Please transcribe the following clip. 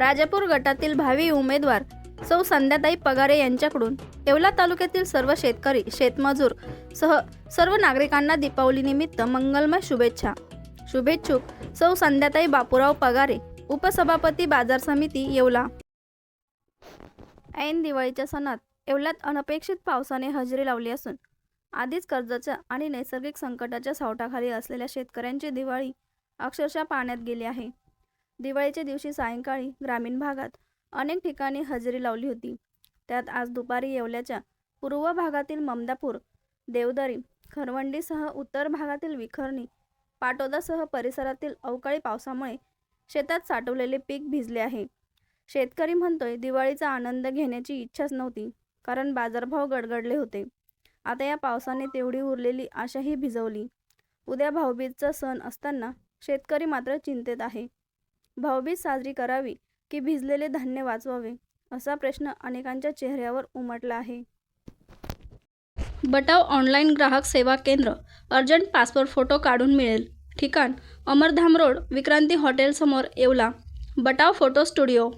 राजापूर गटातील भावी उमेदवार सौ संध्याताई पगारे यांच्याकडून येवला तालुक्यातील सर्व शेतकरी शेतमजूर सह सर्व नागरिकांना दीपावलीनिमित्त मंगलमय शुभेच्छा. शुभेच्छुक सौ संध्याताई बापूराव पगारे उपसभापती बाजार समिती येवला. ऐन दिवाळीच्या सणात येवल्यात अनपेक्षित पावसाने हजेरी लावली असून आधीच कर्जाच्या आणि नैसर्गिक संकटाच्या सावटाखाली असलेल्या शेतकऱ्यांची दिवाळी अक्षरशः पाण्यात गेली आहे. दिवाळीच्या दिवशी सायंकाळी ग्रामीण भागात अनेक ठिकाणी हजेरी लावली होती. त्यात आज दुपारी येवल्याच्या पूर्व भागातील ममदापूर देवदरी खरवंडीसह उत्तर भागातील विखरणी पाटोदासह परिसरातील अवकाळी पावसामुळे शेतात साठवलेले पीक भिजले आहे. शेतकरी म्हणतोय दिवाळीचा आनंद घेण्याची इच्छाच नव्हती कारण बाजारभाव गडगडले होते. आता या पावसाने तेवढी उरलेली आशाही भिजवली. उद्या भाऊबीजचा सण असताना शेतकरी मात्र चिंतेत आहे. भाऊबीज साजरी करावी की भिजलेले धान्य वाचवावे असा प्रश्न अनेकांच्या चेहऱ्यावर उमटला आहे. बटाव ऑनलाईन ग्राहक सेवा केंद्र अर्जंट पासपोर्ट फोटो काढून मिळेल. ठिकाण अमरधाम रोड विक्रांती हॉटेलसमोर येवला. Batav photo studio